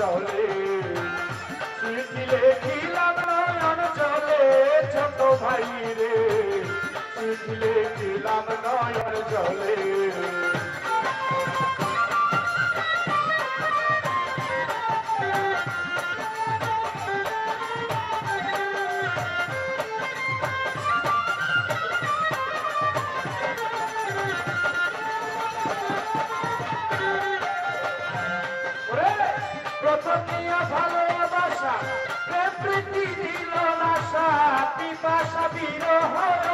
চলে। চিঠি লেখিলাম নয়ন চলে ছোট ভাই রে চিঠি লেখিলাম নয়ন চলে। প্রেম না দিল পাশা বিরহ।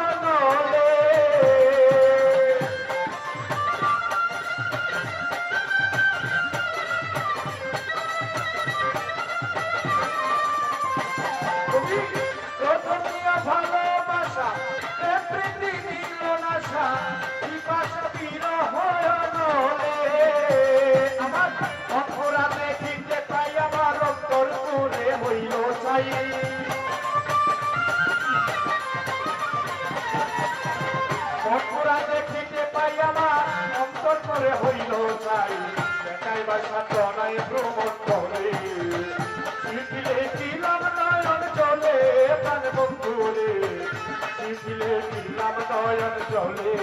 করে হইল চাই দেখাই বাসা তনাই ভ্রমণ করে। শিখিলে কিলাম নয়ন চলে প্রাণ বন্ধুরে শিখিলে কিলাম নয়ন চলে।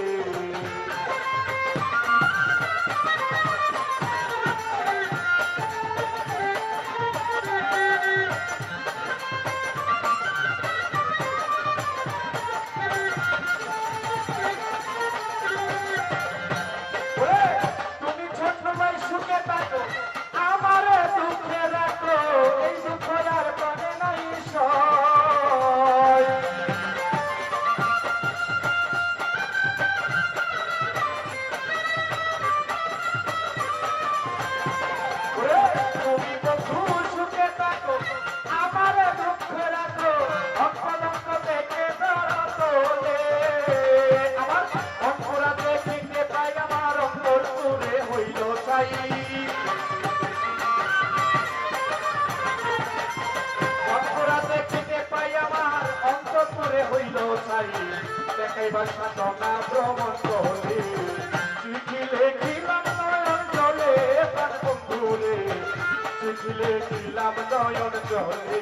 দেখাইবার সাধনা ভ্রমণ করে চিঠি লেখিলাম নয়ন চলে প্রাণ বন্ধুরে। চিঠি লেখিলাম নয়ন চলে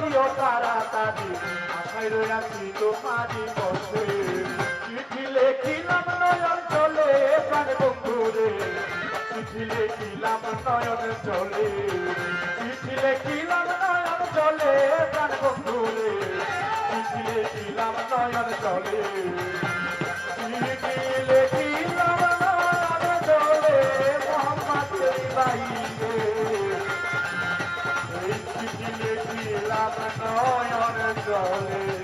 উত্তর তারা তাড়াতাড়ি। আশায় রয়েছি তোমারই বসে চিঠি লেখিলাম নয়ন চলে, প্রাণ বন্ধুরে। চিঠি লেখিলাম নয়ন চলে। চিঠি লেখিলাম নয়ন চলে, প্রাণ বন্ধুরে। চিঠি লেখিলাম নয়ন চলে। কালে